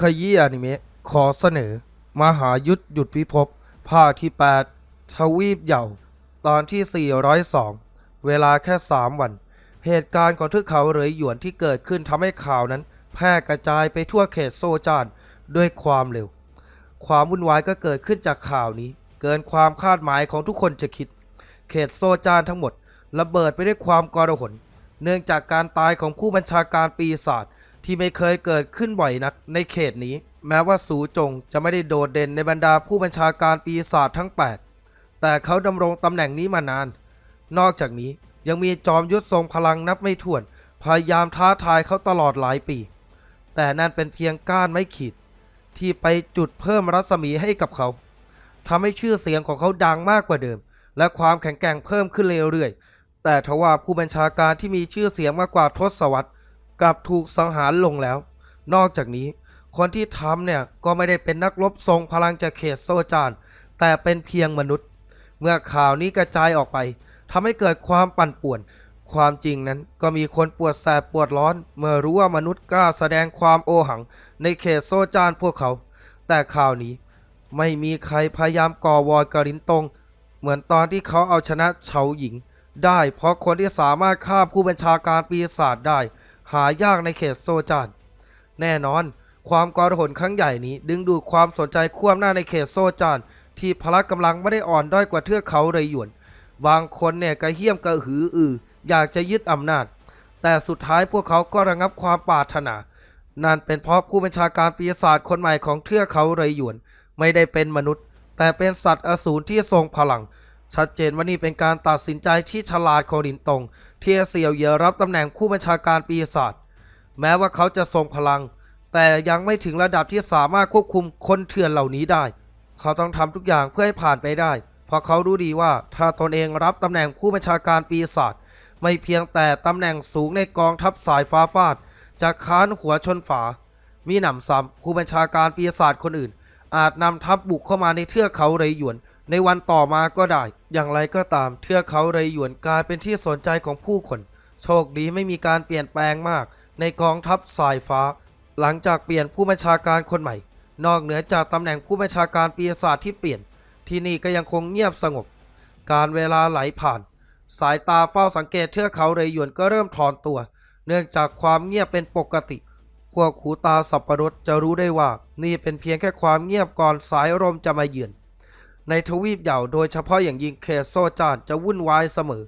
ขยี้อนิเมะขอเสนอ มหายุทธหยุดพิภพภาคที่ 8 ทวีปเหย่า ตอนที่ 402 เวลาแค่ 3 วัน เหตุการณ์ของทือกเขาเหรยหยวนที่เกิดขึ้นทำให้ข่าวนั้น แพร่กระจายไปทั่วเขตโซจานด้วยความเร็ว ความวุ่นวายก็เกิดขึ้นจากข่าวนี้ เกินความคาดหมายของทุกคนจะคิด เขตโซจานทั้งหมด ระเบิดไปด้วยความกรหนเนื่องจากการตายของผู้บัญชาการปีศาจ ที่ไม่เคยเกิดขึ้นบ่อยนักในเขตนี้ แม้ว่าสูจงจะไม่ได้โดดเด่นในบรรดาผู้บัญชาการปีศาจทั้ง 8 แต่เขาดำรงตำแหน่งนี้มานาน นอกจากนี้ยังมีจอมยุทธทรงพลังนับไม่ถ้วน พยายามท้าทายเขาตลอดหลายปี แต่นั่นเป็นเพียงก้านไม่ขีด ที่ไปจุดเพิ่มรัศมีให้กับเขาทำให้ชื่อเสียงของเขาดังมากกว่าเดิม และความแข็งแกร่งเพิ่มขึ้นเรื่อยๆแต่ทว่าผู้บัญชาการที่มีชื่อเสียงมากกว่าทศวรรษ กลับถูกสังหารลงแล้ว นอกจากนี้ คนที่ทำเนี่ยก็ไม่ได้เป็นนักรบทรงพลังจากเขตโซจานแต่เป็นเพียงมนุษย์ เมื่อข่าวนี้กระจายออกไปทำให้เกิดความปั่นป่วน ความจริงนั้นก็มีคนปวดแสบปวดร้อน เมื่อรู้ว่ามนุษย์กล้าแสดงความโอหัง ในเขตโซจานพวกเขา แต่ข่าวนี้ไม่มีใครพยายามก่อวอร์กบลินตง เหมือนตอนที่เขาเอาชนะเฉาหญิง ได้เพราะคนที่สามารถฆ่าผู้บัญชาการปีศาจได้ หายากในเขตโซจานแน่นอน ความกรหนครั้งใหญ่นี้ ดึงดูดความสนใจควมหน้าในเขตโซจานที่พละกำลังไม่ได้อ่อนด้อยกว่าเทือกเขาเรยหยวน บางคนเนี่ยกระเฮี้ยมกระหืออือ อยากจะยึดอำนาจ แต่สุดท้ายพวกเขาก็ระงับความปรารถนา นั่นเป็นเพราะผู้บัญชาการปีศาจคนใหม่ของเทือกเขาเรยหยวน ไม่ได้เป็นมนุษย์ แต่เป็นสัตว์อสูรที่ทรงพลัง ชัดเจนว่านี่เป็นการตัดสินใจที่ฉลาดของลินตงที่เสี่ยวเหยอรับตำแหน่งผู้บัญชาการปีศาจแม้ว่าเขาจะทรงพลัง แต่ยังไม่ถึงระดับที่สามารถควบคุมคนเถื่อนเหล่านี้ได้ เขาต้องทำทุกอย่างเพื่อให้ผ่านไปได้ เพราะเขารู้ดีว่าถ้าตนเองรับตำแหน่งผู้บัญชาการปีศาจไม่เพียงแต่ตำแหน่งสูงในกองทัพสายฟ้าฟาดจะค้านหัวชนฝา มีหนำซ้ำผู้บัญชาการปีศาจคนอื่น อาจนำทัพบุกเข้ามาในเทือกเขาเรหยวน ในวันต่อมาก็ได้ อย่างไรก็ตาม เทือกเขาเรยหยวนกลายเป็นที่สนใจของผู้คน โชคดีไม่มีการเปลี่ยนแปลงมาก ในกองทัพสายฟ้า หลังจากเปลี่ยนผู้บัญชาการคนใหม่ นอกเหนือจากตำแหน่งผู้บัญชาการปีศาจที่เปลี่ยน ที่นี่ก็ยังคงเงียบสงบ การเวลาไหลผ่าน สายตาเฝ้าสังเกตเทือกเขาเรยหยวนก็เริ่มถอนตัว เนื่องจากความเงียบเป็นปกติพวกขูตาสับประรดจะรู้ได้ว่า นี่เป็นเพียงแค่ความเงียบก่อนสายลมจะมาเยือน ในทวีปเหย่าโดยเฉพาะอย่างยิ่งเขตโซจานจะวุ่นวายเสมอ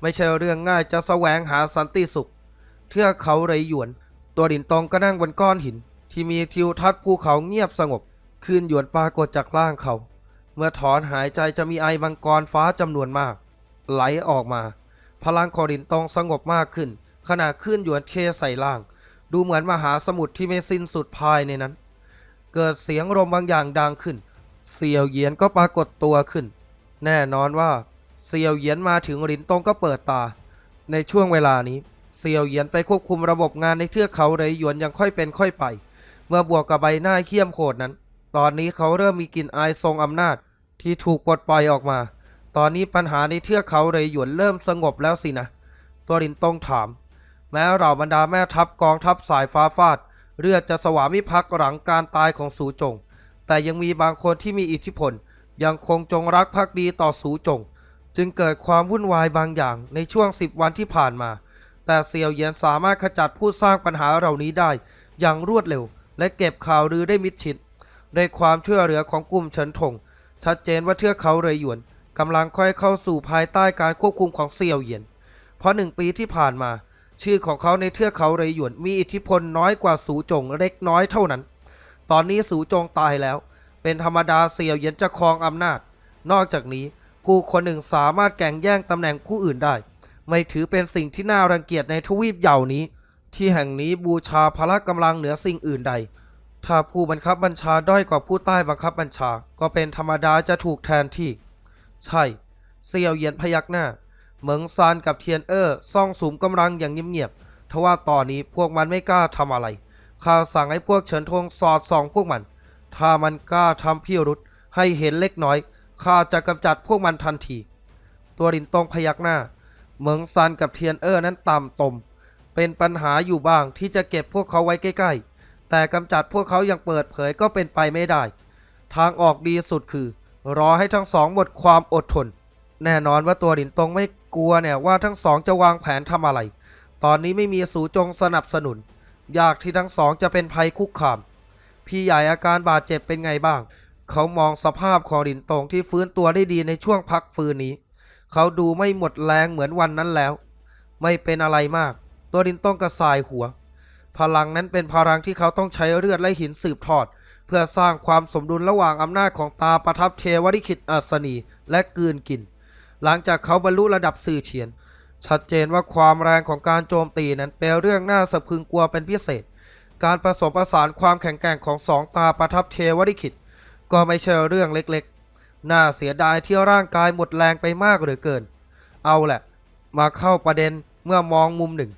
ไม่ใช่เรื่องง่ายจะแสวงหาสันติสุข เทือกเขาเรยหยวน ตัวดินตองก็นั่งบนก้อนหิน ที่มีทิวทัศน์ภูเขาเงียบสงบขึ้นหยวนปรากฏจากล่างเขา เมื่อถอนหายใจจะมีไอมังกรฟ้าจำนวนมาก ไหลออกมา พลังของดินตองสงบมากขึ้น ขณะขึ้นหยวนเคใส่ล่าง ดูเหมือนมหาสมุทรที่ไม่สิ้นสุดภายในนั้น เกิดเสียงลมบางอย่างดังขึ้น เสี่ยวเยียนก็ปรากฏตัวขึ้น แน่นอนว่าเสี่ยวเยียนมาถึงหลินตงก็เปิดตา ในช่วงเวลานี้เสี่ยวเยียนไปควบคุมระบบงานในเทือกเขาเรยหยวนยังค่อยเป็นค่อยไป เมื่อบวกกับใบหน้าเขี้ยมโขดนั้น ตอนนี้เขาเริ่มมีกลิ่นอายทรงอำนาจที่ถูกปลดปล่อยออกมา ตอนนี้ปัญหาในเทือกเขาเรยหยวนเริ่มสงบแล้วสินะ ตัวลินตงถาม แม้เหล่าบรรดาแม่ทัพกองทัพสายฟ้าฟาดเลือดจะสวามิภักดิ์หลังการตายของสูจง แต่ยังมีบางคนที่มีอิทธิพล ยังคงจงรักภักดีต่อสูจง จึงเกิดความวุ่นวายบางอย่างในช่วงสิบวันที่ผ่านมา แต่เซียวเหยียนสามารถขจัดผู้สร้างปัญหาเหล่านี้ได้ อย่างรวดเร็ว และเก็บข่าวลือได้มิดชิดด้วยความช่วยเหลือของกลุ่มเฉินถงชัดเจนว่าเทือกเขาเรยหยวนกำลังค่อยเข้าสู่ภายใต้การควบคุมของเซียวเหยียน เพราะหนึ่งปีที่ผ่านมา ชื่อของเขาในเทือกเขาเรยหยวนมีอิทธิพลน้อยกว่าสูจงเล็กน้อยเท่านั้น ตอนนี้สูจงตายแล้ว เป็นธรรมดาเสี่ยวเหยียนจะครองอำนาจ นอกจากนี้ผู้คนหนึ่งสามารถแก่งแย่งตำแหน่งผู้อื่นได้ ไม่ถือเป็นสิ่งที่น่ารังเกียจในทวีปเหย่านี้ ที่แห่งนี้บูชาพละกำลังเหนือสิ่งอื่นใด ถ้าผู้บังคับบัญชาด้อยกว่าผู้ใต้บังคับบัญชา ก็เป็นธรรมดาจะถูกแทนที่ ใช่ เสี่ยวเหยียนพยักหน้า เหมิงซานกับเทียนเออร์ซ่องสุมกำลังอย่างเงียบๆทว่าตอนนี้พวกมันไม่กล้าทำอะไร ข้าสั่งให้พวกเฉินทงสอดส่องพวกมัน ถ้ามันกล้าทำพิรุษให้เห็นเล็กน้อย ข้าจะกำจัดพวกมันทันที ตัวรินตงพยักหน้า เหมิงซานกับเทียนเออร์นั้นต่ำตม เป็นปัญหาอยู่บ้างที่จะเก็บพวกเขาไว้ใกล้ๆ แต่กำจัดพวกเขาอย่างเปิดเผยก็เป็นไปไม่ได้ ทางออกดีสุดคือ รอให้ทั้งสองหมดความอดทน แน่นอนว่าตัวหลินตงไม่กลัวเนี่ยว่าทั้งสองจะวางแผนทำอะไร ตอนนี้ไม่มีสูจงสนับสนุน ยากที่ทั้งสองจะเป็นภัยคุกคาม พี่ใหญ่อาการบาดเจ็บเป็นไงบ้าง เขามองสภาพของหลินตงที่ฟื้นตัวได้ดีในช่วงพักฟื้นนี้ เขาดูไม่หมดแรงเหมือนวันนั้นแล้ว ไม่เป็นอะไรมาก ตัวหลินตงกระสายหัว พลังนั้นเป็นพลังที่เขาต้องใช้เลือดและหินสืบทอด เพื่อสร้างความสมดุลระหว่างอำนาจของตาประทับเทวริขิตอัศนีและกลืนกิน หลังจากเขาบรรลุระดับสื่อเฉียน ชัดเจนว่าความแรงของการโจมตีนั้นเป็นเรื่องน่าสะพรึงกลัวเป็นพิเศษ การผสมผสานความแข็งแกร่งของสองตาประทับเทวริขิต ก็ไม่ใช่เรื่องเล็กๆ น่าเสียดายที่ร่างกายหมดแรงไปมากเหลือเกิน เอาแหละ มาเข้าประเด็นเมื่อมองมุมหนึ่ง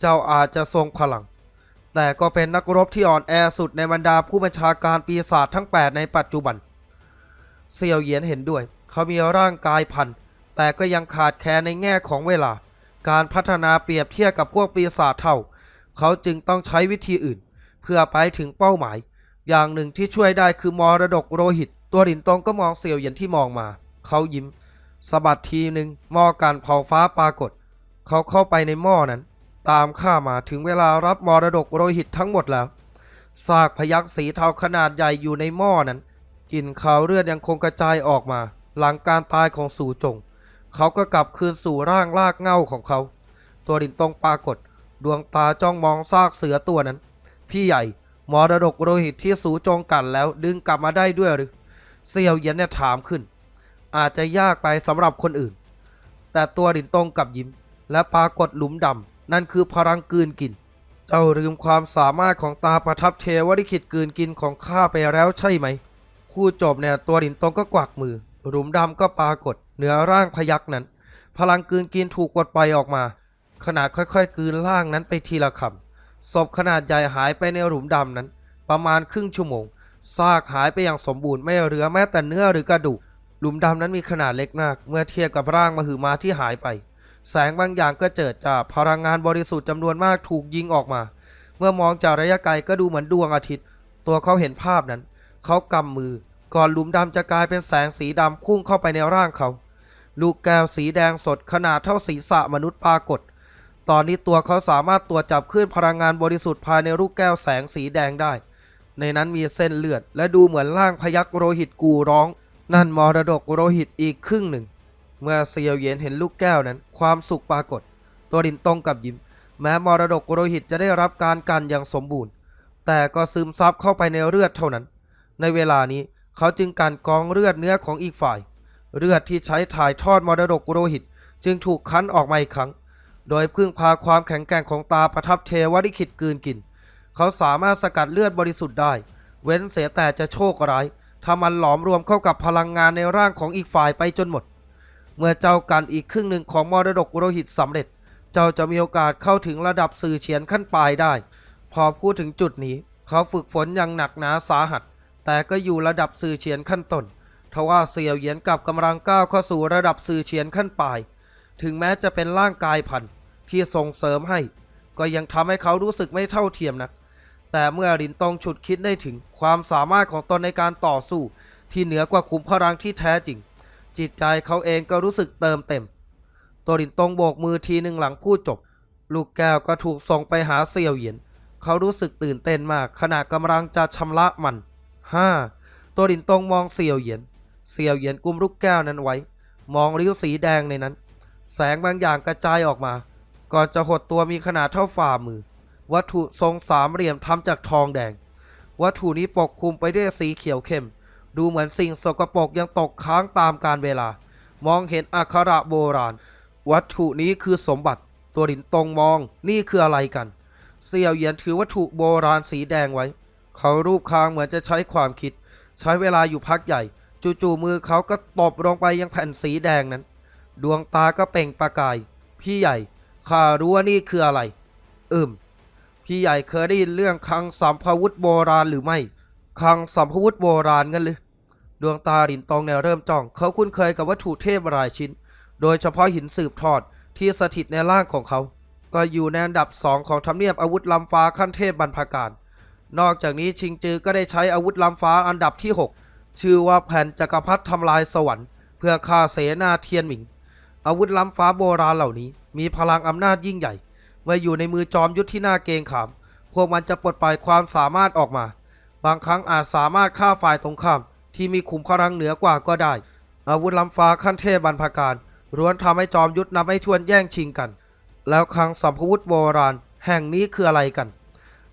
เจ้าอาจจะทรงพลัง แต่ก็เป็นนักรบที่อ่อนแอสุดในบรรดาผู้บัญชาการปีศาจทั้ง 8 ในปัจจุบัน เซียวเหยียนเห็นด้วย เขามีร่างกายพัน แต่ก็ยังขาดแคลนในแง่ของเวลา การพัฒนาเปรียบเทียบกับพวกปีศาจเท่า เขาจึงต้องใช้วิธีอื่น เพื่อไปถึงเป้าหมาย อย่างหนึ่งที่ช่วยได้คือมรดกโลหิต ตัวดินตงก็มองเสี่ยวเหยียนที่มองมา เขายิ้มสะบัดทีหนึ่งหม้อการเผาฟ้าปรากฏ เขาเข้าไปในหม้อนั้น ตามข้ามาถึงเวลารับมรดกโลหิตทั้งหมดแล้วซากพยักสีเทาขนาดใหญ่อยู่ในหม้อนั้นกลิ่นขาวเลือดยังคงกระจายออกมา หลังการตายของสู่จง เขาก็กลับคืนสู่ร่างลากเง่าของเขา ตัวดินตรงปรากฏ ดวงตาจ้องมองซากเสือตัวนั้น พี่ใหญ่มรดกโลหิตที่สูจงกันแล้วดึงกลับมาได้ด้วยหรือเสี่ยวเยียนเนี่ยถามขึ้น อาจจะยากไปสำหรับคนอื่น แต่ตัวดินตรงกลับยิ้ม และปรากฏหลุมดำนั่นคือพลังกืนกิน เจ้าลืมความสามารถของตาประทับเทวริขิตกืนกินของข้าไปแล้วใช่ไหม คู่จบเนี่ยตัวดินตรงก็กวักมือ หลุมดำก็ปรากฏ เหนือร่างพยักนั้น พลังกืนกินถูกกดปล่อยออกมาขณะค่อยๆกืนร่างนั้นไปทีละคำศพขนาดใหญ่หายไปในหลุมดำนั้น ประมาณครึ่งชั่วโมงซากหายไปอย่างสมบูรณ์ไม่เหลือแม้แต่เนื้อหรือกระดูกหลุมดำนั้นมีขนาดเล็กมาก เมื่อเทียบกับร่างมหึมาที่หายไป แสงบางอย่างก็เจิดจ้าพลังงานบริสุทธิ์จำนวนมากถูกยิงออกมา เมื่อมองจากระยะไกลก็ดูเหมือนดวงอาทิตย์ ตัวเขาเห็นภาพนั้น เขากำมือ ก่อนหลุมดำจะกลายเป็นแสงสีดำพุ่งเข้าไปในร่างเขา ลูกแก้วสีแดงสดขนาดเท่าศีรษะมนุษย์ปรากฏ ตอนนี้ตัวเขาสามารถตรวจจับคลื่นพลังงานบริสุทธิ์ภายในลูกแก้วแสงสีแดงได้ ในนั้นมีเส้นเลือด และดูเหมือนร่างพยักโรหิตกูร้อง นั่นมรดกโรหิตอีกครึ่งหนึ่ง เมื่อเซียวเยนเห็นลูกแก้วนั้น ความสุขปรากฏ ตัวดินตรงกับยิ้ม แม้มรดกโรหิตจะได้รับการกันอย่างสมบูรณ์ แต่ก็ซึมซับเข้าไปในเลือดเท่านั้น ในเวลานี้เขาจึงกันกองเลือดเนื้อของอีกฝ่าย เลือดที่ใช้ถ่ายทอดมรดกโรหิต จึงถูกคั้นออกมาอีกครั้ง โดยพึ่งพาความแข็งแกร่งของตาประทับเทวริขิตกลืนกิน เขาสามารถสกัดเลือดบริสุทธิ์ได้ เว้นเสียแต่จะโชคร้าย ถ้ามันหลอมรวมเข้ากับพลังงานในร่างของอีกฝ่ายไปจนหมด เมื่อเจ้ากันอีกครึ่งหนึ่งของมรดกโลหิตสำเร็จ เจ้าจะมีโอกาสเข้าถึงระดับสื่อเฉียนขั้นปลายได้ พอพูดถึงจุดนี้ เขาฝึกฝนอย่างหนักหนาสาหัส แต่ก็อยู่ระดับสื่อเฉียนขั้นต้น ทว่าเสี่ยวเหยียนกลับกำลังก้าวเข้าสู่ระดับสื่อเฉียนขั้นปลาย ถึงแม้จะเป็นร่างกายพันที่ส่งเสริมให้ ก็ยังทำให้เขารู้สึกไม่เท่าเทียมนัก แต่เมื่อรินตงฉุดคิดได้ถึงความสามารถของตนในการต่อสู้ ที่เหนือกว่าขุมพลังที่แท้จริง จิตใจเขาเองก็รู้สึกเติมเต็ม ตัวรินตงโบกมือทีหนึ่งหลังพูดจบ ลูกแก้วก็ถูกส่งไปหาเสี่ยวเหยียน เขารู้สึกตื่นเต้นมากขณะกำลังจะชำระมันห้าตัวรินตงมองเสี่ยวเหยียน เสี่ยวเหยียนกุมลูกแก้วนั้นไว้ มองริ้วสีแดงในนั้น แสงบางอย่างกระจายออกมา ก่อนจะหดตัวมีขนาดเท่าฝ่ามือ วัตถุทรงสามเหลี่ยมทำจากทองแดง วัตถุนี้ปกคลุมไปด้วยสีเขียวเข้ม ดูเหมือนสิ่งสกปรกยังตกค้างตามกาลเวลา มองเห็นอักขระโบราณ วัตถุนี้คือสมบัติ ตัวดินตรงมอง นี่คืออะไรกัน เสี่ยวเหยียนถือวัตถุโบราณสีแดงไว้ เขารูปคางเหมือนจะใช้ความคิด ใช้เวลาอยู่พักใหญ่ จู่ๆมือเขาก็ตบลงไปยังแผ่นสีแดงนั้น ดวงตาก็เปล่งประกาย พี่ใหญ่ข้ารู้ว่านี่คืออะไร อืม พี่ใหญ่เคยได้ยินเรื่องคังสัมภวุธโบราณหรือไม่ คังสัมภวุธโบราณกันหรือดวงตาดินตองเนี่ยเริ่มจ้อง เขาคุ้นเคยกับวัตถุเทพรายชิ้น โดยเฉพาะหินสืบทอดที่สถิตในร่างของเขา ก็อยู่ในอันดับสองของทำเนียบอาวุธลำฟ้าขั้นเทพบรรพการ นอกจากนี้ชิงจือก็ได้ใช้อาวุธล้ำฟ้าอันดับที่ 6 ชื่อว่าแผ่นจักรพรรดิทำลายสวรรค์ เพื่อฆ่าเสนาเทียนหมิง อาวุธล้ำฟ้าโบราณเหล่านี้ มีพลังอำนาจยิ่งใหญ่เมื่ออยู่ในมือจอมยุทธที่น่าเกรงขาม พวกมันจะปลดปล่อยความสามารถออกมา บางครั้งอาจสามารถฆ่าฝ่ายตรงข้าม ที่มีขุมพลังเหนือกว่าก็ได้ อาวุธล้ำฟ้าขั้นเทพบรรพการล้วนทำให้จอมยุทธนำให้ทวนแย่งชิงกัน แล้วคลังสัมภวุธโบราณ แห่งนี้คืออะไรกัน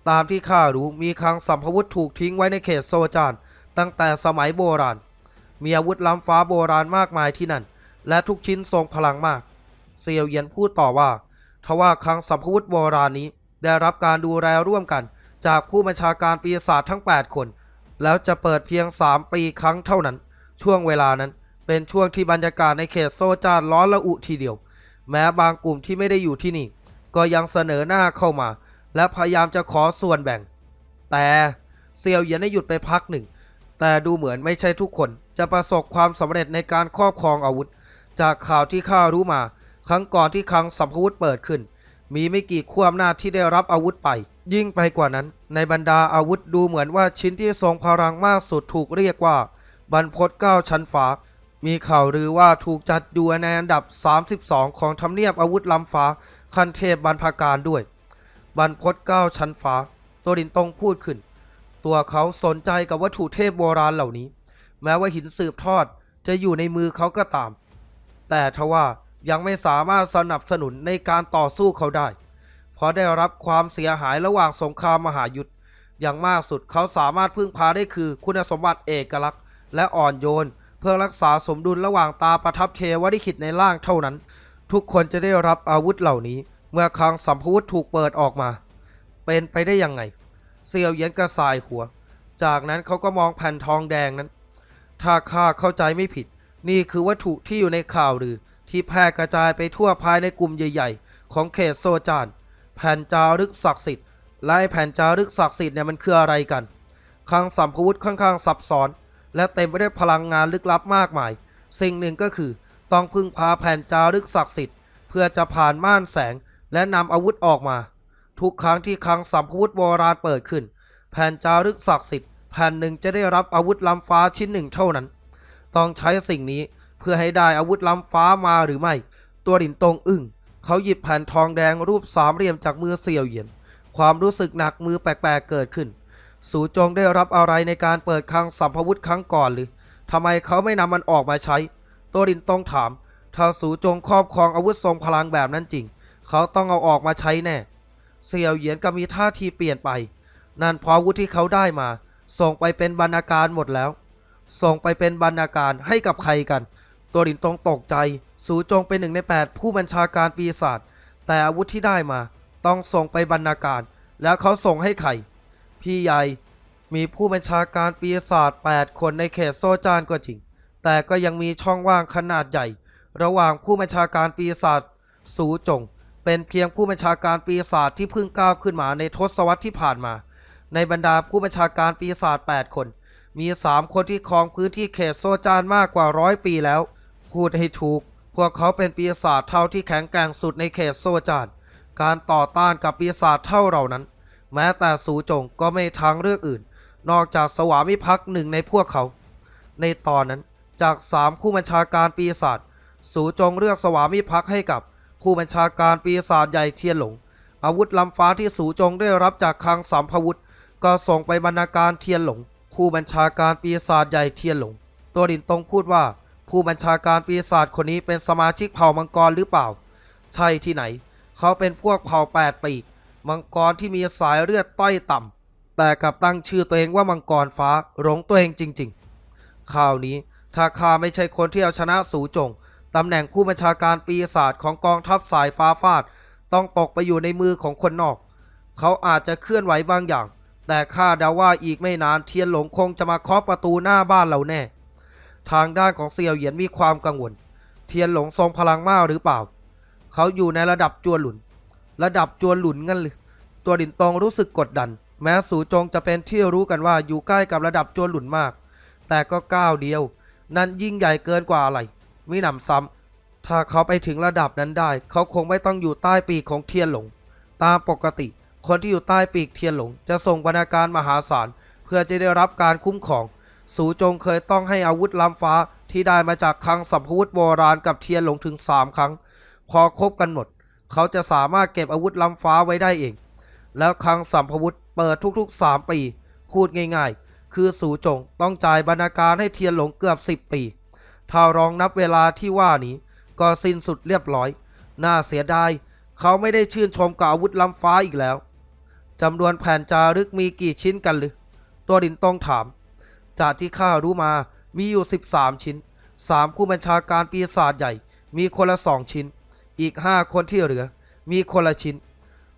ตามที่ข้ารู้มีคลังสัมภวุธถูกทิ้งไว้ในเขตโซจาน ตั้งแต่สมัยโบราณ มีอาวุธล้ำฟ้าโบราณมากมายที่นั่น และทุกชิ้นทรงพลังมาก เซียวเยียนพูดต่อว่าทว่าคลังสัมภวุธโบราณนี้ได้รับการดูแลร่วมกัน จากผู้บัญชาการปีศาจทั้ง 8 คน แล้วจะเปิดเพียง 3 ปีครั้งเท่านั้น ช่วงเวลานั้นเป็นช่วงที่บรรยากาศในเขตโซจานร้อนระอุทีเดียว แม้บางกลุ่มที่ไม่ได้อยู่ที่นี่ ก็ยังเสนอหน้าเข้ามา และพยายามจะขอส่วนแบ่ง แต่เซียวเยียนได้หยุดไปพักหนึ่ง แต่ดูเหมือนไม่ใช่ทุกคนจะประสบความสำเร็จในการครอบครองอาวุธ จากข่าวที่ข้ารู้มา ครั้งก่อนที่คลังสัมภวุธเปิดขึ้น มีไม่กี่ขั้วอำนาจที่ได้รับอาวุธไป ยิ่งไปกว่านั้น ในบรรดาอาวุธดูเหมือนว่าชิ้นที่ทรงพลังมากสุดถูกเรียกว่า บรรพตเก้าชั้นฟ้า มีข่าวลือว่าถูกจัดอยู่ในอันดับ 32 ของทำเนียบอาวุธล้ำฟ้า คันเทพบรรพการด้วย บรรพตเก้าชั้นฟ้าตัวดินตงพูดขึ้น ตัวเขาสนใจกับวัตถุเทพโบราณเหล่านี้ แม้ว่าหินสืบทอดจะอยู่ในมือเขาก็ตาม แต่ทว่ายังไม่สามารถสนับสนุนในการต่อสู้เขาได้ เพราะได้รับความเสียหายระหว่างสงครามมหายุทธอย่างมากสุดเขาสามารถพึ่งพาได้คือคุณสมบัติเอกลักษณ์ และอ่อนโยน เพื่อรักษาสมดุลระหว่างตาประทับเทวริขิตในร่างเท่านั้น ทุกคนจะได้รับอาวุธเหล่านี้ เมื่อคลังสัมภวุธถูกเปิดออกมา เป็นไปได้ยังไง เซียวเยียนกระสายหัว จากนั้นเขาก็มองแผ่นทองแดงนั้น ถ้าข้าเข้าใจไม่ผิด นี่คือวัตถุที่อยู่ในข่าวหรือ ที่แพร่กระจายไปทั่วภายในกลุ่มใหญ่ ๆ ของเขตโซจาน แผ่นจารึกศักดิ์สิทธิ์และไอ้แผ่นจารึกศักดิ์สิทธิ์เนี่ยมันคืออะไรกันคลังสัมภวุธค่อนข้างซับซ้อน และเต็มไปด้วยพลังงานลึกลับมากมาย สิ่งหนึ่งก็คือ ต้องพึ่งพาแผ่นจารึกศักดิ์สิทธิ์ เพื่อจะผ่านม่านแสงและนำอาวุธออกมา ทุกครั้งที่คลังสัมภวุธโบราณเปิดขึ้น แผ่นจารึกศักดิ์สิทธิ์แผ่นหนึ่งจะได้รับอาวุธล้ำฟ้าชิ้นหนึ่งเท่านั้น ต้องใช้สิ่งนี้เพื่อให้ได้อาวุธล้ำฟ้ามาหรือไม่ ตัวดินตรงอึ้งเขาหยิบแผ่นทองแดงรูปสามเหลี่ยมจากมือเสี่ยวเหยียน ความรู้สึกหนักมือแปลกๆเกิดขึ้น สูจงได้รับอะไรในการเปิดคลังสัมภวุธครั้งก่อนหรือทำไมเขาไม่นำมันออกมาใช้ ตัวดินตงถาม ถ้าสูจงครอบครองอาวุธทรงพลังแบบนั้นจริง เขาต้องเอาออกมาใช้แน่ เสี่ยวเหยียนก็มีท่าทีเปลี่ยนไป นั่นเพราะอาวุธที่เขาได้มา ส่งไปเป็นบรรณาการหมดแล้ว ส่งไปเป็นบรรณาการให้กับใครกัน ตัวดินตงตกใจ สูจงเป็นหนึ่งใน 8 ผู้บัญชาการปีศาจแต่อาวุธที่ได้มา ต้องส่งไปบรรณาการ แล้วเขาส่งให้ใคร พี่ใหญ่มีผู้บัญชาการปีศาจ8คนในเขตโซจานก็จริง แต่ก็ยังมีช่องว่างขนาดใหญ่ ระหว่างผู้บัญชาการปีศาจสูจง เป็นเพียงผู้บัญชาการปีศาจที่เพิ่งก้าวขึ้นมาในทศวรรษที่ผ่านมา ในบรรดาผู้บัญชาการปีศาจ8คน มี 3 คนที่ครองพื้นที่เขตโซจานมากกว่าร้อยปีแล้ว พูดให้ถูก พวกเขาเป็นปีศาจเท่าที่แข็งแกร่งสุดในเขตโซจาน การต่อต้านกับปีศาจเท่าเหล่านั้น แม้แต่สูจงก็ไม่ทางเลือกอื่น นอกจากสวามิภักดิ์หนึ่งในพวกเขา ในตอนนั้นจากสามผู้บัญชาการปีศาจสูจงเลือกสวามิภักดิ์ให้กับ ผู้บัญชาการปีศาจใหญ่เทียนหลง อาวุธลำฟ้าที่สูจงได้รับจากคลังสัมภวุธ ก็ส่งไปบรรณาการเทียนหลง ผู้บัญชาการปีศาจใหญ่เทียนหลง ตัวดินตงพูดว่า ผู้บัญชาการปีศาจคนนี้เป็นสมาชิกเผ่ามังกรหรือเปล่า ใช่ที่ไหน เขาเป็นพวกเผ่าแปดปีก มังกรที่มีสายเลือดต้อยต่ำแต่กลับตั้งชื่อตัวเองว่ามังกรฟ้าหลงตัวเองจริง ๆ ข่าวนี้ถ้าข้าไม่ใช่คนที่เอาชนะสูจง ตำแหน่งผู้บัญชาการปีศาจของกองทัพสายฟ้าฟาด ต้องตกไปอยู่ในมือของคนนอก เขาอาจจะเคลื่อนไหวบางอย่าง แต่ข้าเดาว่าอีกไม่นานเทียนหลงคงจะมาเคาะประตูหน้าบ้านเราแน่ ทางด้านของเซียวเหยียนมีความกังวล เทียนหลงทรงพลังมากหรือเปล่า เขาอยู่ในระดับจวนหลุน ระดับจวนหลุนงั้นหรือตัวดินตองรู้สึกกดดัน แม้สูจงจะเป็นที่รู้กันว่าอยู่ใกล้กับระดับจวนหลุนมาก แต่ก็ก้าวเดียว นั่นยิ่งใหญ่เกินกว่าอะไร มิหนำซ้ำถ้าเขาไปถึงระดับนั้นได้ เขาคงไม่ต้องอยู่ใต้ปีกของเทียนหลง ตามปกติ คนที่อยู่ใต้ปีกเทียนหลง จะส่งบรรณาการมหาศาล เพื่อจะได้รับการคุ้มครอง สูจงเคยต้องให้อาวุธล้ำฟ้าที่ได้มาจากคลังสัมภวุธโบราณกับเทียนหลงถึง 3 ครั้ง พอครบกันหมด เขาจะสามารถเก็บอาวุธล้ำฟ้าไว้ได้เอง แล้วคลังสัมภวุธเปิดทุกๆ 3 ปี พูดง่ายๆ คือสูจงต้องจ่ายบรรณาการให้เทียนหลงเกือบ 10 ปี ถ้ารองนับเวลาที่ว่านี้ ก็สิ้นสุดเรียบร้อย น่าเสียดาย เขาไม่ได้ชื่นชมกับอาวุธล้ำฟ้าอีกแล้วจำนวนแผ่นจารึกมีกี่ชิ้นกันหรือ ตัวดินต้องถาม จากที่ข้ารู้มามีอยู่ 13 ชิ้น 3 ผู้บัญชาการปีศาจใหญ่ มีคนละ2ชิ้น อีก 5 คนที่เหลือ มีคนละชิ้น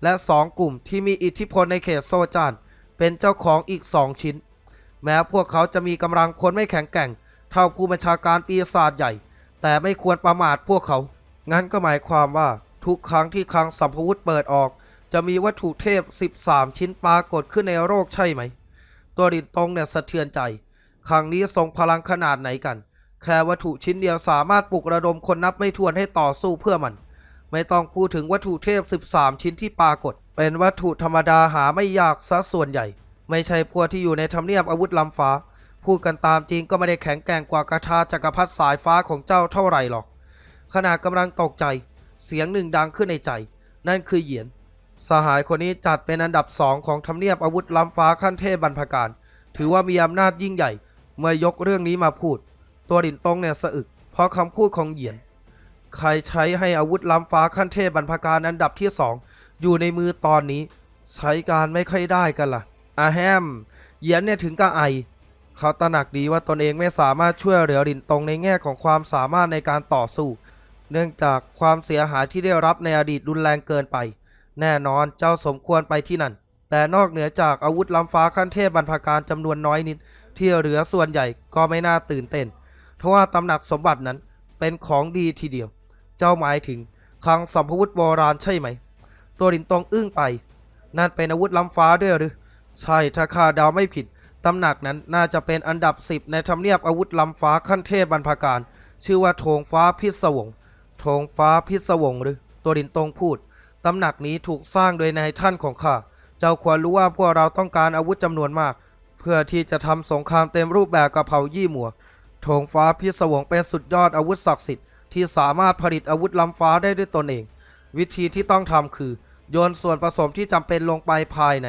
และ 2 กลุ่มที่มีอิทธิพลในเขตโซจานเป็นเจ้าของอีก 2 ชิ้น แม้พวกเขาจะมีกำลังคนไม่แข็งแกร่ง ท่าผู้บัญชาการปีศาจใหญ่ แต่ไม่ควรประมาทพวกเขา งั้นก็หมายความว่าทุกครั้งที่คลังสัมภวุธเปิดออก จะมีวัตถุเทพ 13 ชิ้นปรากฏขึ้นในโลกใช่ไหม ตัวดินตรงเนี่ยสะเทือนใจ ครั้งนี้ทรงพลังขนาดไหนกัน แค่วัตถุชิ้นเดียวสามารถปลุกระดมคนนับไม่ถ้วนให้ต่อสู้เพื่อมัน ไม่ต้องพูดถึงวัตถุเทพ 13 ชิ้นที่ปรากฏ เป็นวัตถุธรรมดาหาไม่ยากซะส่วนใหญ่ ไม่ใช่พวกที่อยู่ในทำเนียบอาวุธล้ำฟ้า พูดกันตามจริงก็ไม่ได้แข็งแกร่งกว่ากระทาจักรพรรดิสายฟ้าของเจ้าเท่าไหร่หรอก ขณะกำลังตกใจ เสียงหนึ่งดังขึ้นในใจ นั่นคือเหยียน สหายคนนี้จัดเป็นอันดับสองของทำเนียบอาวุธล้ำฟ้าขั้นเทพบรรพการ ถือว่ามีอำนาจยิ่งใหญ่ เมื่อยกเรื่องนี้มาพูด ตัวดินตงเนี่ยสะอึก เพราะคำพูดของเหยียน ใครใช้ให้อาวุธล้ำฟ้าขั้นเทพบรรพการอันดับที่สองอยู่ในมือตอนนี้ ใช้การไม่ค่อยได้กันล่ะอาแฮมเหยียนเนี่ยถึงกับไอ เขาตระหนักดีว่าตนเองไม่สามารถช่วยเหลือดินตรงในแง่ของความสามารถในการต่อสู้ เนื่องจากความเสียหายที่ได้รับในอดีตรุนแรงเกินไป แน่นอนเจ้าสมควรไปที่นั่น แต่นอกเหนือจากอาวุธล้ำฟ้าขั้นเทพบรรพการจำนวนน้อยนิด ที่เหลือส่วนใหญ่ก็ไม่น่าตื่นเต้นเพราะว่าตำหนักสมบัตินั้นเป็นของดีทีเดียว เจ้าหมายถึงคลังสัมภวุธโบราณใช่ไหม ตัวดินตรงอึ้งไป นั่นเป็นอาวุธล้ำฟ้าด้วยหรือ ใช่ถ้าข้าเดาไม่ผิด ตำหนักนั้นน่าจะเป็นอันดับ 10 ในทำเนียบอาวุธล้ำฟ้าขั้นเทพบรรพการ ชื่อว่าโถงฟ้าพิศวงโถงฟ้าพิศวงหรือ ตัวดินตรงพูด ตำหนักนี้ถูกสร้างโดยนายท่านของข้า เจ้าควรรู้ว่าพวกเราต้องการอาวุธจำนวนมาก เพื่อที่จะทำสงครามเต็มรูปแบบกับเผ่ายี่หมัวโถงฟ้าพิศวงเป็นสุดยอดอาวุธศักดิ์สิทธิ์ที่สามารถผลิตอาวุธล้ำฟ้าได้ด้วยตนเอง วิธีที่ต้องทำคือ โยนส่วนผสมที่จำเป็นลงไปภายใน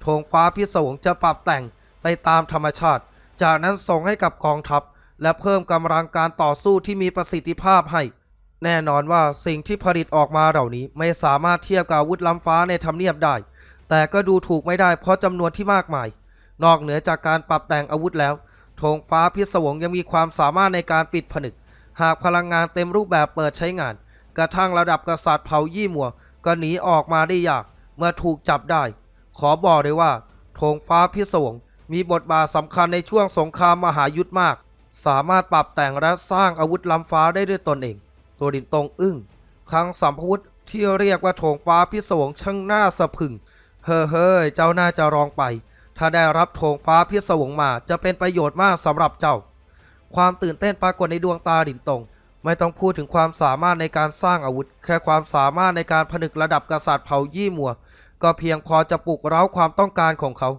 โถงฟ้าพิศวงจะปรับแต่ง ไปตามธรรมชาติ จากนั้นส่งให้กับกองทัพ และเพิ่มกำลังการต่อสู้ที่มีประสิทธิภาพให้ แน่นอนว่าสิ่งที่ผลิตออกมาเหล่านี้ไม่สามารถเทียบกับอาวุธล้ำฟ้าในทำเนียบได้ แต่ก็ดูถูกไม่ได้เพราะจำนวนที่มากมาย นอกเหนือจากการปรับแต่งอาวุธแล้วธงฟ้าพิศวงยังมีความสามารถในการปิดผนึก หากพลังงานเต็มรูปแบบเปิดใช้งาน กระทั่งระดับกษัตริย์เผายี่หมัวก็หนีออกมาได้ยาก เมื่อถูกจับได้ ขอบอกเลยว่าธงฟ้าพิศวง มีบทบาทสำคัญในช่วงสงครามมหายุทธมาก สามารถปรับแต่งและสร้างอาวุธล้ำฟ้าได้ด้วยตนเอง ตัวดินตรงอึ้งคลังสัมภวุธที่เรียกว่าโถงฟ้าพิศวงช่างน่าสะพึง เฮ้เฮ้ยเจ้าน่าจะลองไป ถ้าได้รับโถงฟ้าพิศวงมาจะเป็นประโยชน์มากสำหรับเจ้า ความตื่นเต้นปรากฏในดวงตาดินตรง ไม่ต้องพูดถึงความสามารถในการสร้างอาวุธ แค่ความสามารถในการผนึกระดับกษัตริย์เผ่ายี่มัว ก็เพียงพอจะปลุกเร้าความต้องการของเขา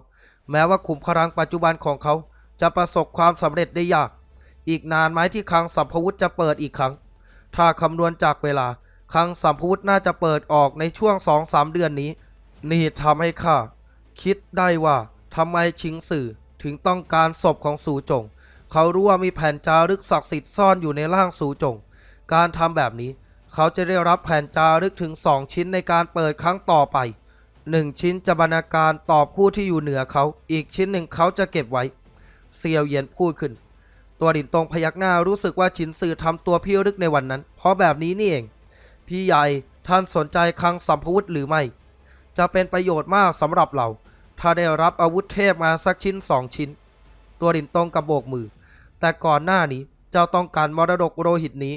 แม้ว่าขุมพลังปัจจุบันของเขาจะประสบความสำเร็จได้ยาก อีกนานไหมที่คลังสัมภวุธจะเปิดอีกครั้ง ถ้าคำนวณจากเวลาคลังสัมภวุธน่าจะเปิดออกในช่วงสองสามเดือนนี้ นี่ทำให้ข้าคิดได้ว่าทำไมชิงสื่อถึงต้องการศพของสูจง เขารู้ว่ามีแผ่นจารึกศักดิ์สิทธิ์ซ่อนอยู่ในร่างสูจง การทำแบบนี้ เขาจะได้รับแผ่นจารึกถึงสองชิ้นในการเปิดครั้งต่อไป หนึ่งชิ้นจะบรรณาการต่อผู้ที่อยู่เหนือเขา อีกชิ้นหนึ่งเขาจะเก็บไว้ เซียวเยียนพูดขึ้น ตัวดินตรงพยักหน้ารู้สึกว่าชินสื่อทำตัวพี่รึกในวันนั้น เพราะแบบนี้นี่เอง พี่ใหญ่ท่านสนใจคลังสัมภวุธหรือไม่ จะเป็นประโยชน์มากสำหรับเรา ถ้าได้รับอาวุธเทพมาสักชิ้นสองชิ้น ตัวดินตรงกระโบกมือ แต่ก่อนหน้านี้เจ้าต้องการมรดกโรหิตนี้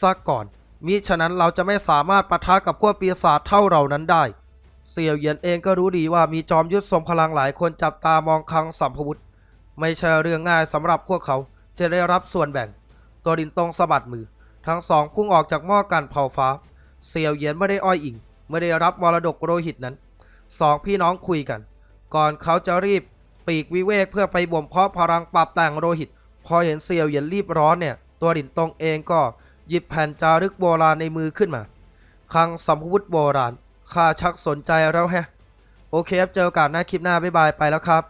ซักก่อนมิฉะนั้นเราจะไม่สามารถปะทะกับพวกปีศาจเท่าเรานั้นได้ เสี่ยวเหยียนเองก็รู้ดีว่ามีจอมยุทธสมพลังหลายคนจับตามองคังสัมภวุธไม่ใช่เรื่องง่ายสำหรับพวกเขาจะได้รับส่วนแบ่ง ตัวดินตรงสะบัดมือ ทั้งสองพุ่งออกจากหม้อกันเผาฟ้า เสี่ยวเหยียนไม่ได้อ้อยอิงไม่ได้รับมรดกโรหิตนั้นสองพี่น้องคุยกัน ก่อนเขาจะรีบปีกวิเวกเพื่อไปบ่มเพาะพลังปรับแต่งโรหิต พอเห็นเสี่ยวเหยียนรีบร้อนเนี่ย ตัวดินตรงเองก็หยิบแผ่นจารึกโบราณในมือขึ้นมาคังสัมภวุธโบราณ ข้าชักสนใจแล้วแฮะ โอเคครับ เจอกาสหน้าคลิปหน้า บ๊ายบาย ไปแล้วครับ